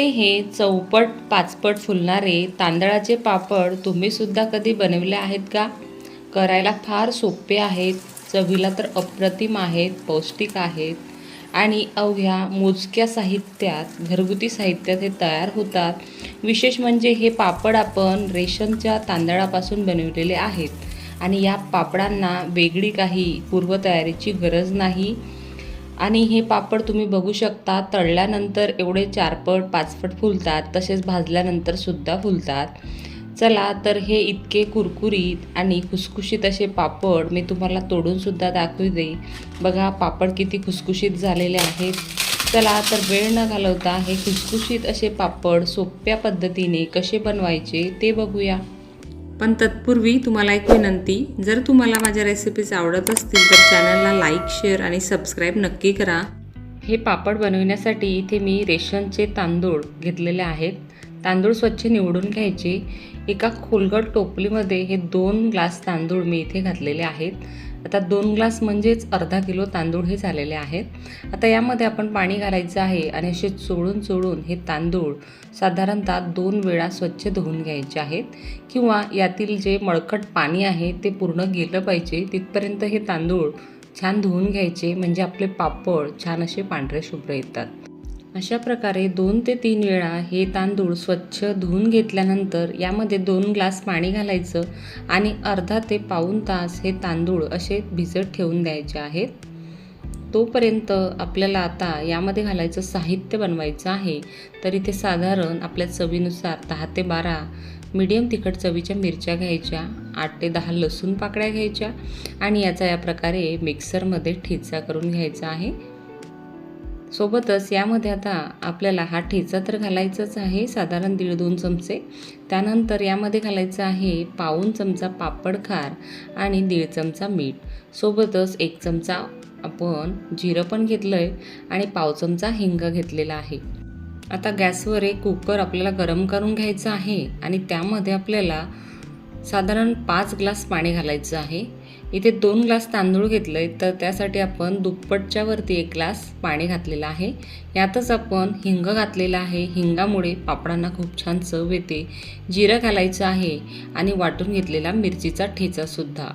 असे हे चौपट पाचपट फुलणारे तांदळाचे पापड तुम्हीसुद्धा कधी बनवले आहेत का? करायला फार सोपे आहेत चवीला तर अप्रतिम आहेत पौष्टिक आहेत. आणि अवघ्या मोजक्या साहित्यात घरगुती साहित्यात हे तयार होतात. विशेष म्हणजे हे पापड आपण रेशनच्या तांदळापासून बनवलेले आहेत. आणि या पापडांना वेगळी काही पूर्वतयारीची गरज नाही. आणि हे पापड तुम्ही बघू शकता तळल्यानंतर एवढे चारपट पाचपट फुलतात तसेच भाजल्यानंतर सुद्धा फुलतात. चला तर हे इतके कुरकुरीत आणि खुसखुशीत असे पापड मी तुम्हाला तोडूनसुद्धा दाखवू दे बघा पापड किती खुसखुशीत झालेले आहेत. चला तर वेळ न घालवता हे खुसखुशीत असे पापड सोप्या पद्धतीने कसे बनवायचे ते बघूया. पण तत्पूर्वी तुम्हाला एक विनंती जर तुम्हाला माझ्या रेसिपीज आवडत असतील तर चॅनलला लाईक शेअर आणि सबस्क्राईब नक्की करा. हे पापड बनवण्यासाठी इथे मी रेशनचे तांदूळ घेतलेले आहेत. तांदूळ स्वच्छ निवडून घ्यायचे. एका खोलगट टोपलीमध्ये हे दोन ग्लास तांदूळ मी इथे घातलेले आहेत. आता दोन ग्लास म्हणजेच अर्धा किलो तांदूळ हे झालेले आहेत. आता यामध्ये आपण पाणी घालायचं आहे आणि असे चोळून चोळून हे तांदूळ साधारणतः दोन वेळा स्वच्छ धुवून घ्यायचे आहेत. किंवा यातील जे मळकट पाणी आहे ते पूर्ण गेलं पाहिजे तिथपर्यंत हे तांदूळ छान धुवून घ्यायचे. म्हणजे आपले पापड छान असे पांढरे शुभ्र येतात. अशा प्रकारे दोन ते तीन वेळा हे तांदूळ स्वच्छ धुवून घेतल्यानंतर यामध्ये दोन ग्लास पाणी घालायचं आणि अर्धा ते पाऊण तास हे तांदूळ असे भिजत ठेवून द्यायचे आहेत. तोपर्यंत आपल्याला आता यामध्ये घालायचं साहित्य बनवायचं आहे. तर इथे साधारण आपल्या चवीनुसार दहा ते बारा मीडियम तिखट चवीच्या मिरच्या घ्यायच्या आठ ते दहा लसूण पाकळ्या घ्यायच्या आणि याचा या प्रकारे मिक्सरमध्ये ठेचा करून घ्यायचा आहे. सोबतच यामध्ये आता आपल्याला हा ठेचा तर घालायचाच आहे साधारण दीड दोन चमचे. त्यानंतर यामध्ये घालायचं आहे पाऊन चमचा पापड खार आणि दीड चमचा मीठ. सोबतच एक चमचा आपण जिरं पण घेतलं आहे आणि पाव चमचा हिंग घेतलेला आहे. आता गॅसवर एक कुकर आपल्याला गरम करून घ्यायचं आहे आणि त्यामध्ये आपल्याला साधारण पाच ग्लास पाणी घालायचं आहे. इथे दोन ग्लास तांदूळ घेतलं आहे तर त्यासाठी आपण दुप्पटच्या वरती एक ग्लास पाणी घातलेलं आहे. यातच आपण हिंग घातलेलं आहे. हिंगामुळे पापडांना खूप छान चव येते. जिरं घालायचं आहे आणि वाटून घेतलेला मिरचीचा ठेचासुद्धा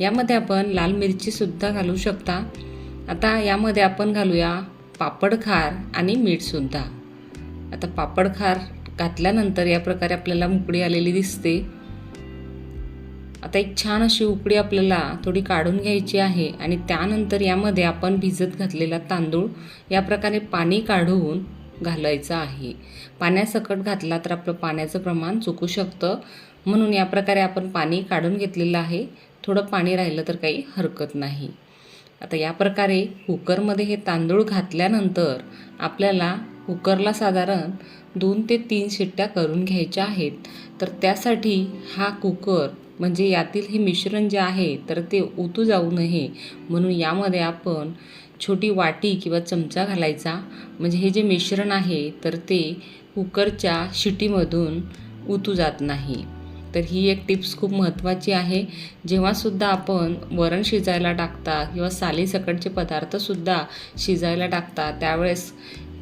यामध्ये आपण लाल मिरचीसुद्धा घालू शकता. आता यामध्ये आपण घालूया पापड खार आणि मीठसुद्धा आता पापड खार घातल्यानंतर या प्रकारे आपल्याला मुकडी आलेली दिसते. आता एक छान अशी उकडी आपल्याला थोडी काढून घ्यायची आहे आणि त्यानंतर यामध्ये आपण भिजत घातलेला तांदूळ या प्रकारे पाणी काढून घालायचं आहे. पाण्यासकट घातला तर आपलं पाण्याचं प्रमाण चुकू शकतं. म्हणून या प्रकारे आपण पाणी काढून घेतलेलं आहे. थोडं पाणी राहिलं तर काही हरकत नाही. आता या प्रकारे कुकरमध्ये हे तांदूळ घातल्यानंतर आपल्याला कुकरला साधारण दोन ते तीन शिट्ट्या करून घ्यायच्या आहेत. तर त्यासाठी हा कुकर म्हणजे यातील हे मिश्रण जे आहे तर ते ओतू जाऊ नये. म्हणून यामध्ये आपण छोटी वाटी किंवा चमचा घालायचा. म्हणजे हे जे मिश्रण आहे तर ते कुकरच्या शिटीमधून उतू जात नाही. तर ही एक टिप्स खूप महत्त्वाची आहे. जेव्हासुद्धा आपण वरण शिजायला टाकता किंवा सालीसकटचे पदार्थसुद्धा शिजायला टाकता त्यावेळेस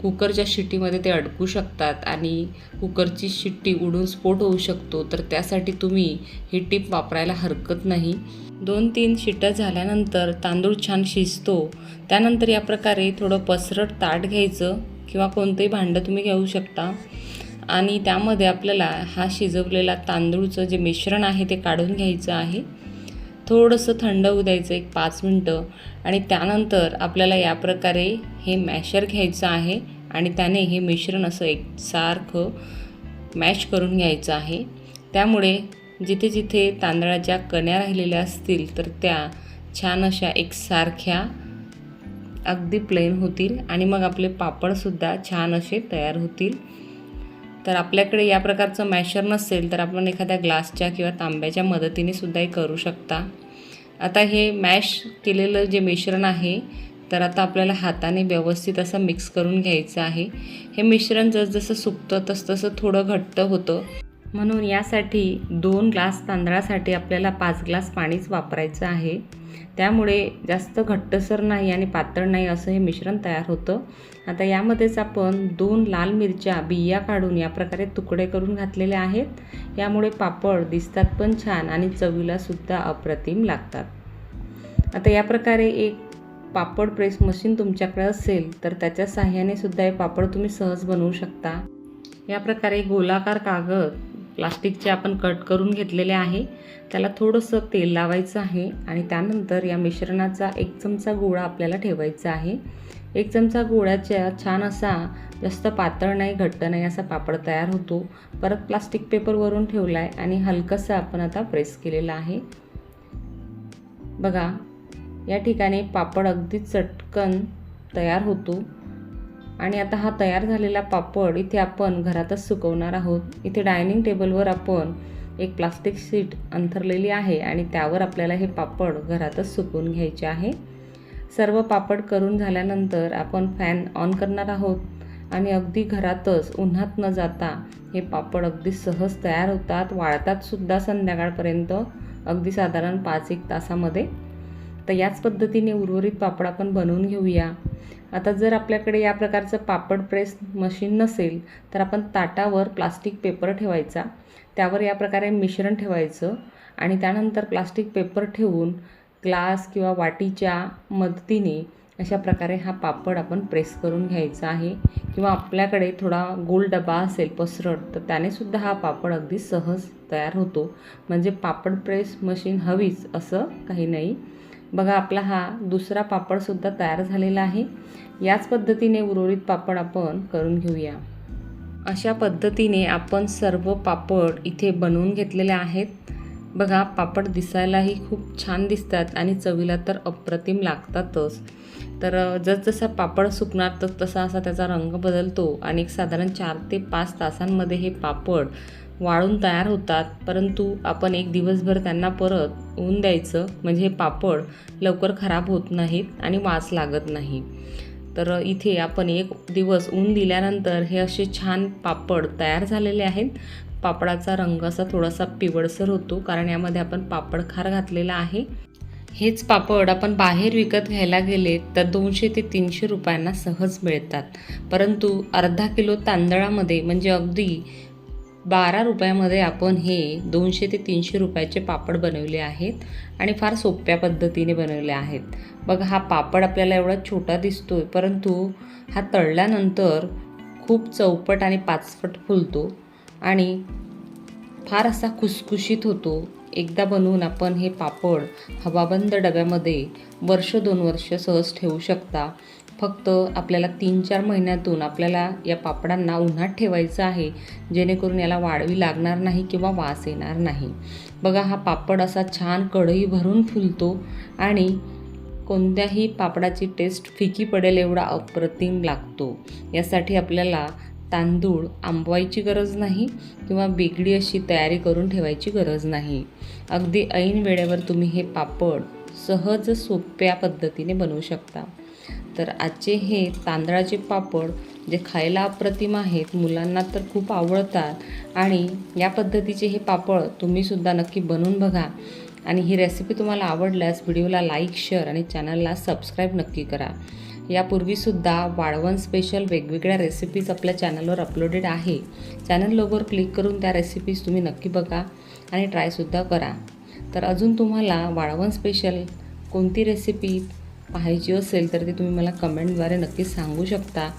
कुकरच्या शिट्टीमध्ये ते अडकू शकतात आणि कुकरची शिट्टी उडून स्फोट होऊ शकतो तर त्यासाठी तुम्ही ही टीप वापरायला हरकत नाही. दोन तीन शिट्ट्या झाल्यानंतर तांदूळ छान शिजतो. त्यानंतर या प्रकारे थोडं पसरट ताट घ्यायचं किंवा कोणतंही भांडं तुम्ही घेऊ शकता. आणि त्यामध्ये आपल्याला हा शिजवलेला तांदूळचं जे मिश्रण आहे ते काढून घ्यायचं आहे. थोडंसं थंड होऊ द्यायचं एक पाच मिनटं आणि त्यानंतर आपल्याला या प्रकारे हे मॅशर घ्यायचं आहे आणि त्याने हे मिश्रण असं एक सारखं मॅश करून घ्यायचं आहे. त्यामुळे जिथे जिथे तांदळाच्या कण्या राहिलेल्या असतील तर त्या छान अशा एकसारख्या अगदी प्लेन होतील आणि मग आपले पापडसुद्धा छान असे तयार होतील. तर आपल्याकडे या प्रकारचं मॅशर नसेल तर आपण एखाद्या ग्लासच्या किंवा तांब्याच्या मदतीने सुद्धा हे करू शकता. आता हे मॅश केलेलं जे मिश्रण आहे तर आता आपल्याला हाताने व्यवस्थित असं मिक्स करून घ्यायचं आहे. हे मिश्रण जसजसं सुकतं तसतसं थोडं घट्ट होतं. म्हणून यासाठी दोन ग्लास तांदळासाठी आपल्याला पाच ग्लास पाणीच वापरायचं आहे. त्यामुळे जास्त घट्टसर नाही आणि पातळ नाही असं हे मिश्रण तयार होतं. आता यामध्येच आपण दोन लाल मिरच्या बिया काढून या प्रकारे तुकडे करून घातलेले आहेत. यामुळे पापड दिसतात पण छान आणि चवीलासुद्धा अप्रतिम लागतात. आता या प्रकारे एक पापड प्रेस मशीन तुमच्याकडे असेल तर त्याच्या साह्याने सुद्धा हे पापड तुम्ही सहज बनवू शकता. या प्रकारे गोलाकार कागद प्लास्टिकचे आपण कट करून घेतलेले आहे. त्याला थोडंसं तेल लावायचं आहे आणि त्यानंतर या मिश्रणाचा एक चमचा गोळा आपल्याला ठेवायचा आहे. एक चमचा गोळ्याच्या छान असा जास्त पातळ नाही घट्ट नाही असा पापड तयार होतो. परत प्लास्टिक पेपरवरून ठेवला आहे आणि हलकंसं आपण आता प्रेस केलेला आहे. बघा या ठिकाणी पापड अगदी चटकन तयार होतो. आणि आता हा तयार झालेला पापड इथे आपण घरातच सुकवणार आहोत. इथे डायनिंग टेबलवर आपण एक प्लास्टिक शीट अंथरलेली आहे आणि त्यावर आपल्याला हे पापड घरातच सुकवून घ्यायचे आहे. सर्व पापड करून झाल्यानंतर आपण फॅन ऑन करणार आहोत आणि अगदी घरातच उन्हात न जाता हे पापड अगदी सहज तयार होतात वाळतात सुद्धा संध्याकाळपर्यंत अगदी साधारण पाच एक तासामध्ये. तर याच पद्धतीने उर्वरित पापड आपण बनवून घेऊया. आता जर आपल्याकडे या प्रकारचं पापड प्रेस मशीन नसेल तर आपण ताटावर प्लास्टिक पेपर ठेवायचा. त्यावर या प्रकारे मिश्रण ठेवायचं आणि त्यानंतर प्लास्टिक पेपर ठेवून ग्लास किंवा वाटीच्या मदतीने अशा प्रकारे हा पापड आपण प्रेस करून घ्यायचा आहे. किंवा आपल्याकडे थोडा गोल डबा असेल पसरट तर त्यानेसुद्धा हा पापड अगदी सहज तयार होतो. म्हणजे पापड प्रेस मशीन हवीच असं काही नाही. बघा आपला हा दुसरा पापडसुद्धा तयार झालेला आहे. याच पद्धतीने उर्वरित पापड आपण करून घेऊया. अशा पद्धतीने आपण सर्व पापड इथे बनवून घेतलेले आहेत. बघा पापड दिसायलाही खूप छान दिसतात आणि चवीला तर अप्रतिम लागतातच. तर जसजसा पापड सुकणार तस तसा असा त्याचा रंग बदलतो आणि एक साधारण चार ते पाच तासांमध्ये हे पापड वाळून तयार होतात परंतु आपण एक दिवसभर त्यांना परत ऊन द्यायचं म्हणजे हे पापड लवकर खराब होत नाहीत आणि वास लागत नाही. तर इथे आपण एक दिवस ऊन दिल्यानंतर हे असे छान पापड तयार झालेले आहेत. पापडाचा रंग असा थोडासा पिवळसर होतो कारण यामध्ये आपण पापड खार घातलेला आहे. हेच पापड आपण बाहेर विकत घ्यायला गेले तर दोनशे ते तीनशे रुपयांना सहज मिळतात. परंतु अर्धा किलो तांदळामध्ये म्हणजे अगदी बारा रुपयामध्ये आपण हे दोनशे ते तीनशे रुपयाचे पापड बनवले आहेत आणि फार सोप्या पद्धतीने बनवले आहेत. बघा हा पापड आपल्याला एवढा छोटा दिसतो आहे परंतु हा तळल्यानंतर खूप चौपट आणि पाचपट फुलतो आणि फार असा खुसखुशीत होतो. एकदा बनवून आपण हे पापड हवाबंद डब्यामध्ये वर्ष दोन वर्ष सहज ठेवू शकता. फक्त आपल्याला तीन चार महिन्यातून आपल्याला या पापडांना उन्हात ठेवायचं आहे जेणेकरून याला वाढवी लागणार नाही किंवा वास येणार नाही. बघा हा पापड असा छान कढई भरून फुलतो आणि कोणत्याही पापडाची टेस्ट फिकी पडेल एवढा अप्रतिम लागतो. यासाठी आपल्याला तांदूळ आंबवायची गरज नाही किंवा बेगडी अशी तयारी करून ठेवायची गरज नाही. अगदी ऐन वेळेवर तुम्ही हे पापड सहज सोप्या पद्धतीने बनवू शकता. तर आजचे हे तांदळाचे पापड जे खायला अप्रतिम आहेत मुलांना तर खूप आवडतात. आणि या पद्धतीचे हे पापड तुम्हीसुद्धा नक्की बनवून बघा. आणि ही रेसिपी तुम्हाला आवडल्यास व्हिडिओला लाईक शेअर आणि चॅनलला सबस्क्राईब नक्की करा. यापूर्वीसुद्धा वाळवण स्पेशल वेगवेगळ्या रेसिपीज आपल्या चॅनलवर अपलोडेड आहे. चॅनल लोगोवर क्लिक करून त्या रेसिपीज तुम्ही नक्की बघा आणि ट्रायसुद्धा करा. तर अजून तुम्हाला वाळवण स्पेशल कोणती रेसिपी पाहायची असेल तर ती तुम्ही मला कमेंटद्वारे नक्की सांगू शकता.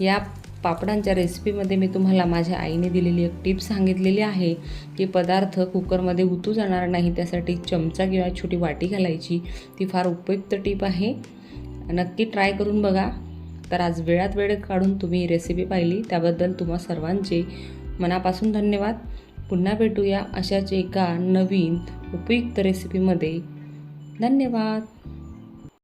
या पापडांच्या रेसिपीमध्ये मी तुम्हाला माझ्या आईने दिलेली एक टिप सांगितलेली आहे की पदार्थ कुकरमध्ये उतू जाणार नाही त्यासाठी चमचा किंवा छोटी वाटी घालायची. ती फार उपयुक्त टीप आहे. नक्की ट्राय करून बघा. तर आज वेळात वेळ काढून तुम्ही ही रेसिपी पाहिली. त्याबद्दल तुम्हा सर्वांचे मनापासून धन्यवाद. पुन्हा भेटूया अशाच एका नवीन उपयुक्त रेसिपीमध्ये धन्यवाद.